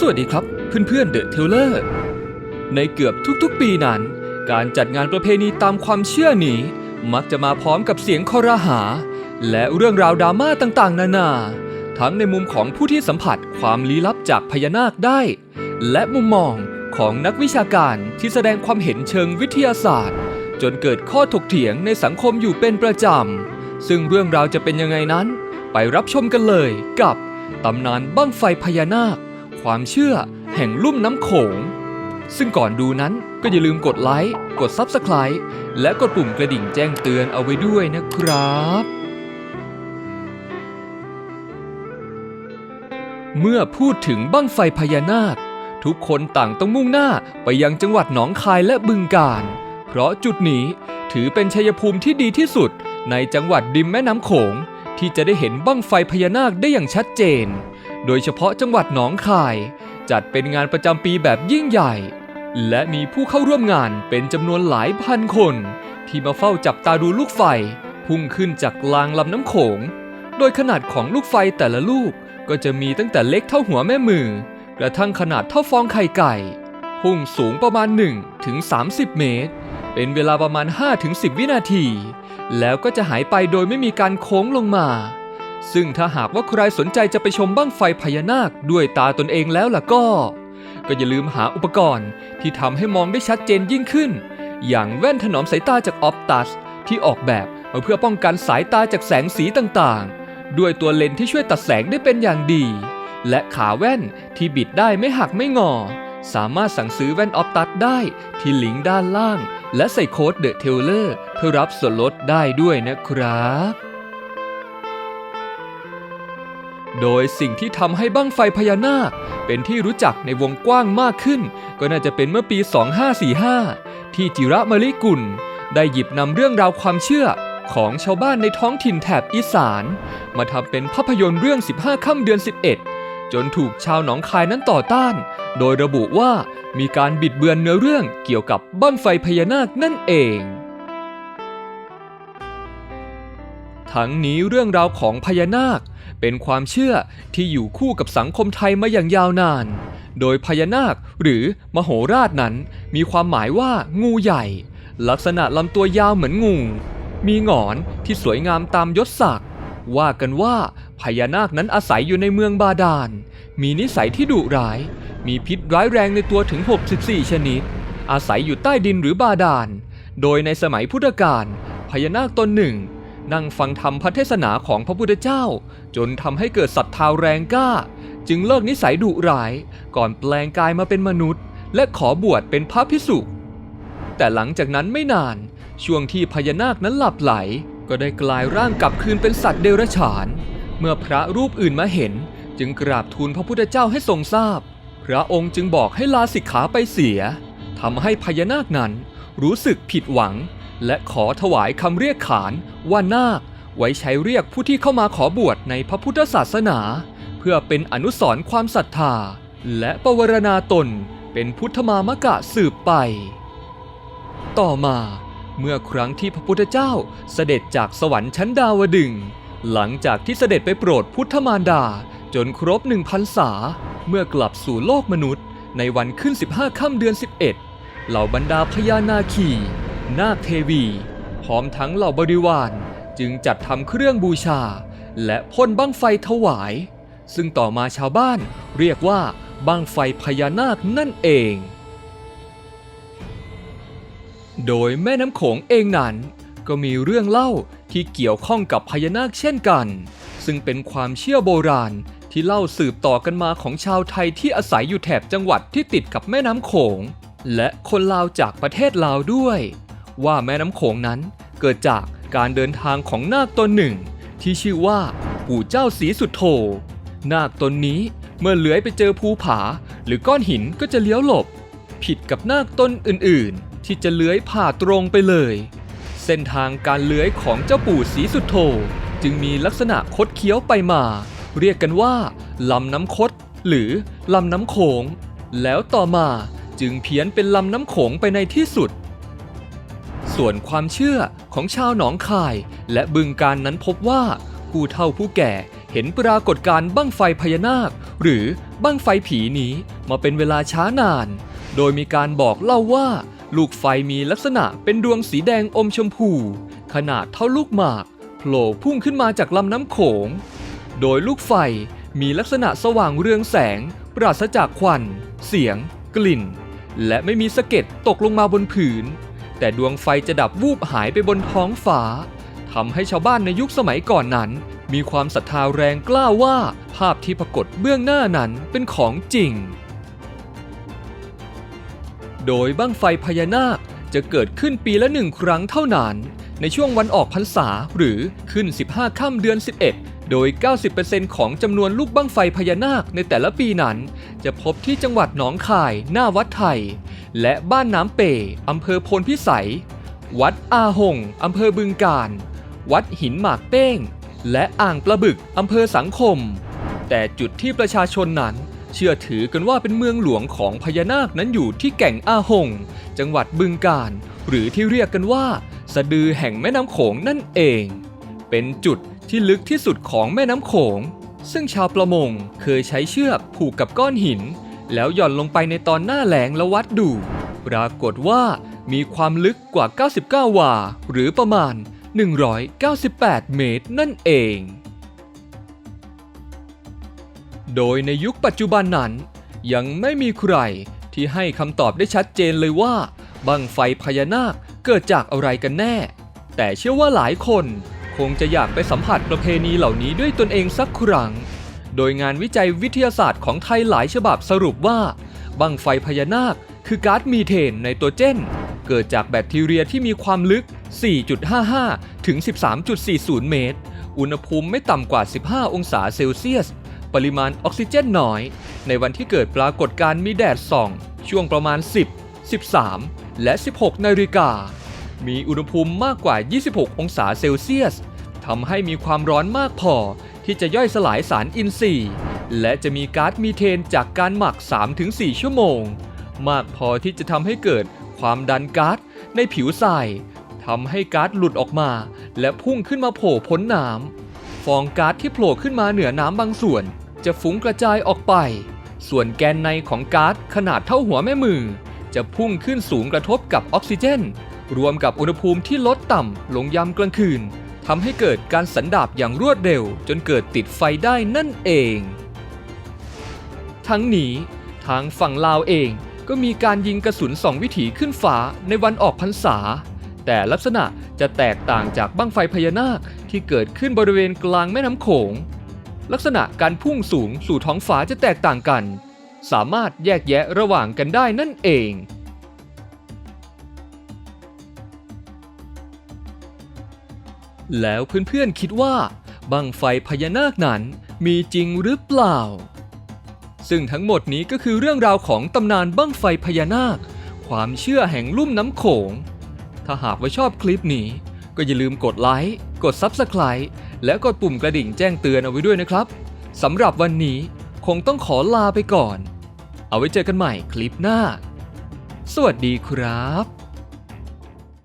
สวัสดีครับเพื่อนๆเดอะเทเลอร์ในเกือบทุกๆปีนั้น การจัดงานประเพณีตามความเชื่อนี้ มักจะมาพร้อมกับเสียงคอรหา และเรื่องราวดราม่าต่างๆ นานา ทั้งในมุมของผู้ที่สัมผัสความลี้ลับจากพญานาคได้ และมุมมองของนักวิชาการที่แสดงความเห็นเชิงวิทยาศาสตร์ จนเกิดข้อถกเถียงในสังคมอยู่เป็นประจำ ซึ่งเรื่องราวจะเป็นยังไงนั้น ไปรับชมกันเลยกับตำนานบั้งไฟพญานาค ความเชื่อแห่งลุ่มน้ำโขง ซึ่งก่อนดูนั้นก็อย่าลืมกดไลค์ กด Subscribe และกดปุ่มกระดิ่งแจ้งเตือนเอาไว้ด้วยนะครับ เมื่อพูดถึงบั้งไฟพญานาค ทุกคนต่างต้องมุ่งหน้าไปยังจังหวัดหนองคายและบึงกาฬเพราะจุดนี้ถือเป็นชัยภูมิที่ดีที่สุดในจังหวัดริมแม่น้ำโขงที่จะได้เห็นบั้งไฟพญานาคได้อย่างชัดเจน โดยเฉพาะจังหวัดหนองคาย จัดเป็นงานประจำปีแบบยิ่งใหญ่ และมีผู้เข้าร่วมงานเป็นจำนวนหลายพันคน ที่มาเฝ้าจับตาดูลูกไฟ พุ่งขึ้นจากกลางลำน้ำโขง โดยขนาดของลูกไฟแต่ละลูกก็จะมีตั้งแต่เล็กเท่าหัวแม่มือ กระทั่งขนาดเท่าฟองไข่ไก่ พุ่งสูงประมาณ1ถึง30 เมตร เป็นเวลาประมาณ5ถึง10 วินาที แล้วก็จะหายไปโดยไม่มีการโค้งลงมา ซึ่งถ้าหากว่าใครสนใจจะไปชมบั้งไฟพญานาคด้วยตาตนเองแล้วล่ะก็ ก็อย่าลืมหาอุปกรณ์ที่ทำให้มองได้ชัดเจนยิ่งขึ้น อย่างแว่นถนอมสายตาจากออปตัสที่ออกแบบมาเพื่อป้องกันสายตาจากแสงสีต่างๆ ด้วยตัวเลนที่ช่วยตัดแสงได้เป็นอย่างดี และขาแว่นที่บิดได้ไม่หักไม่งอ สามารถสั่งซื้อแว่นออปตัสได้ที่ลิงก์ด้านล่าง และใส่โค้ดเดอะเทเลอร์เพื่อรับส่วนลดได้ด้วยนะครับ โดยสิ่งที่ทำให้บั้งไฟพญานาค เป็นที่รู้จักในวงกว้างมากขึ้น ก็น่าจะเป็นเมื่อปี 2545 ที่จิระมลิกุล ได้หยิบนำเรื่องราวความเชื่อของชาวบ้านในท้องถิ่นแถบอีสาน มาทำเป็นภาพยนตร์เรื่อง 15 ค่ำเดือน 11 จนถูกชาวหนองคายนั้นต่อต้าน โดยระบุว่ามีการบิดเบือนเนื้อเรื่องเกี่ยวกับบั้งไฟพญานาคนั่นเอง ทั้งนี้เรื่องราวของพญานาค เป็นความเชื่อที่อยู่คู่กับสังคมไทยมาอย่างยาวนาน โดยพญานาคหรือมโหราชนั้น มีความหมายว่างูใหญ่ ลักษณะลำตัวยาวเหมือนงู มีหงอนที่สวยงามตามยศศักดิ์ว่ากันว่าพญานาคนั้นอาศัยอยู่ในเมืองบาดาล มีนิสัยที่ดุร้าย มีพิษร้ายแรงในตัวถึง 64 ชนิด อาศัยอยู่ใต้ดินหรือบาดาล โดยในสมัยพุทธกาลพญานาคตนหนึ่ง นั่งฟังธรรมพระเทศนาของพระพุทธเจ้า จนทำให้เกิดศรัทธาแรงกล้า จึงเลิกนิสัยดุร้าย ก่อนแปลงกายมาเป็นมนุษย์ และขอบวชเป็นพระพิสุแต่หลังจากนั้นไม่นาน ช่วงที่พญานาคนั้นหลับไหล ก็ได้กลายร่างกลับคืนเป็นสัตว์เดรัจฉาน เมื่อพระรูปอื่นมาเห็น จึงกราบทูลพระพุทธเจ้าให้ทรงทราบ พระองค์จึงบอกให้ลาสิกขาไปเสียทำให้พญานาคนั้นรู้สึกผิดหวัง และขอถวายคำเรียกขานว่านาคไว้ใช้เรียกผู้ที่เข้ามาขอบวชในพระพุทธศาสนา เพื่อเป็นอนุสรณ์ความศรัทธา และปวรณาตนเป็นพุทธมามกะสืบไป ต่อมาเมื่อครั้งที่พระพุทธเจ้าเสด็จจากสวรรค์ชั้นดาวดึง หลังจากที่เสด็จไปโปรดพุทธมารดาจนครบหนึ่งพันษา เมื่อกลับสู่โลกมนุษย์ ในวันขึ้น 15 ค่ำเดือน 11 เหล่าบรรดาพญานาคี นาคเทวี พร้อมทั้งเหล่าบริวารจึงจัดทำเครื่องบูชา และพ่นบั้งไฟถวาย ซึ่งต่อมาชาวบ้านเรียกว่าบั้งไฟพญานาคนั่นเอง โดยแม่น้ำโขงเองนั้น ก็มีเรื่องเล่าที่เกี่ยวข้องกับพญานาคเช่นกัน ซึ่งเป็นความเชื่อโบราณที่เล่าสืบต่อกันมาของชาวไทยที่อาศัยอยู่แถบจังหวัดที่ติดกับแม่น้ำโขง และคนลาวจากประเทศลาวด้วย ว่าแม่น้ำโขงนั้นเกิดจากการเดินทางของนาคตนหนึ่ง ที่ชื่อว่าปู่เจ้าศรีสุดโธนาคตนนี้เมื่อเลื้อยไปเจอภูผา หรือก้อนหินก็จะเลี้ยวหลบ ผิดกับนาคต้นอื่นๆ ที่จะเลื้อยผ่าตรงไปเลย เส้นทางการเลื้อยของเจ้าปู่ศรีสุดโธจึงมีลักษณะคดเคี้ยวไปมา เรียกกันว่าลำน้ำคดหรือลำน้ำโขง แล้วต่อมาจึงเพี้ยนเป็นลำน้ำโขงไปในที่สุด ส่วนความเชื่อของชาวหนองคาย และบึงการนั้นพบว่า ผู้เฒ่าผู้แก่เห็นปรากฏการณ์บั้งไฟพญานาค หรือบั้งไฟผีนี้มาเป็นเวลาช้านาน โดยมีการบอกเล่าว่า ลูกไฟมีลักษณะเป็นดวงสีแดงอมชมพู ขนาดเท่าลูกหมากโผล่พุ่งขึ้นมาจากลำน้ำโขง โดยลูกไฟมีลักษณะสว่างเรืองแสง ปราศจากควัน เสียง กลิ่น และไม่มีสะเก็ดตกลงมาบนผืน แต่ดวงไฟจะดับวูบหายไปบนท้องฟ้าทำให้ชาวบ้านในยุคสมัยก่อนนั้น มีความศรัทธาแรงกล้าว่า ภาพที่ปรากฏเบื้องหน้านั้นเป็นของจริง โดยบั้งไฟพญานาคจะเกิดขึ้นปีละหนึ่งครั้งเท่านั้น ในช่วงวันออกพรรษาหรือขึ้น 15 ค่ำเดือน 11 โดย 90%ของจำนวนลูกบั้งไฟพญานาคในแต่ละปีนั้น จะพบที่จังหวัดหนองคาย หน้าวัดไทย และบ้านน้ำเปอำเภอโพนพิสัย วัดอาหงอำเภอบึงกาฬวัดหินหมากเป้ง และอ่างปลาบึกอำเภอสังคม แต่จุดที่ประชาชนนั้น เชื่อถือกันว่าเป็นเมืองหลวงของพญานาคนั้นอยู่ที่แก่งอาหง จังหวัดบึงกาฬหรือที่เรียกกันว่า สะดือแห่งแม่น้ำโขงนั่นเอง เป็นจุด ที่ลึกที่สุดของแม่น้ำโขง ซึ่งชาวประมงเคยใช้เชือกผูกกับก้อนหิน แล้วหย่อนลงไปในตอนหน้าแล้งแล้ววัดดู ปรากฏว่ามีความลึกกว่า 99 วา หรือประมาณ 198 เมตรนั่นเอง โดยในยุคปัจจุบันนั้น ยังไม่มีใครที่ให้คำตอบได้ชัดเจนเลยว่าบังไฟพญานาคเกิดจากอะไรกันแน่ แต่เชื่อว่าหลายคน คงจะอยากไปสัมผัสประเพณีเหล่านี้ด้วยตนเองสักครั้ง โดยงานวิจัยวิทยาศาสตร์ของไทยหลายฉบับสรุปว่า บังไฟพญานาคคือก๊าซมีเทนในตัวเจน เกิดจากแบคทีเรียที่มีความลึก 4.55 ถึง 13.40 เมตร อุณหภูมิไม่ต่ำกว่า 15 องศาเซลเซียส ปริมาณออกซิเจนน้อย ในวันที่เกิดปรากฏการณ์มีแดดส่อง ช่วงประมาณ 10 13 และ 16 นาฬิกา มีอุณหภูมิมากกว่า 26 องศาเซลเซียสทำให้มีความร้อนมากพอที่จะย่อยสลายสารอินทรีย์ และจะมีก๊าซมีเทนจากการหมัก 3-4 ชั่วโมง มากพอที่จะทำให้เกิดความดันก๊าซในผิวทรายทำให้ก๊าซหลุดออกมา และพุ่งขึ้นมาโผล่พ้นน้ำฟองก๊าซที่โผล่ขึ้นมาเหนือน้ำบางส่วน จะฟุ้งกระจายออกไป ส่วนแกนในของก๊าซขนาดเท่าหัวแม่มือ จะพุ่งขึ้นสูงกระทบกับออกซิเจน รวมกับอุณหภูมิที่ลดต่ำลงยามกลางคืนทำให้เกิดการสันดาบอย่างรวดเร็ว จนเกิดติดไฟได้นั่นเอง ทั้งนี้ทางฝั่งลาวเองก็มีการยิงกระสุนสองวิถีขึ้นฟ้าในวันออกพรรษา แต่ลักษณะจะแตกต่างจากบั้งไฟพญานาคที่เกิดขึ้นบริเวณกลางแม่น้ำโขง ลักษณะการพุ่งสูงสู่ท้องฟ้าจะแตกต่างกัน สามารถแยกแยะระหว่างกันได้นั่นเอง แล้วเพื่อนๆคิดว่าบังไฟพญานาคนั้นมีจริงหรือเปล่า ซึ่งทั้งหมดนี้ก็คือเรื่องราวของตำนานบั้งไฟพญานาค ความเชื่อแห่งลุ่มน้ำโขง ถ้าหากว่าชอบคลิปนี้ ก็อย่าลืมกดไลค์ กด Subscribe และกดปุ่มกระดิ่งแจ้งเตือนเอาไว้ด้วยนะครับสำหรับวันนี้คงต้องขอลาไปก่อน เอาไว้เจอกันใหม่คลิปหน้า สวัสดีครับ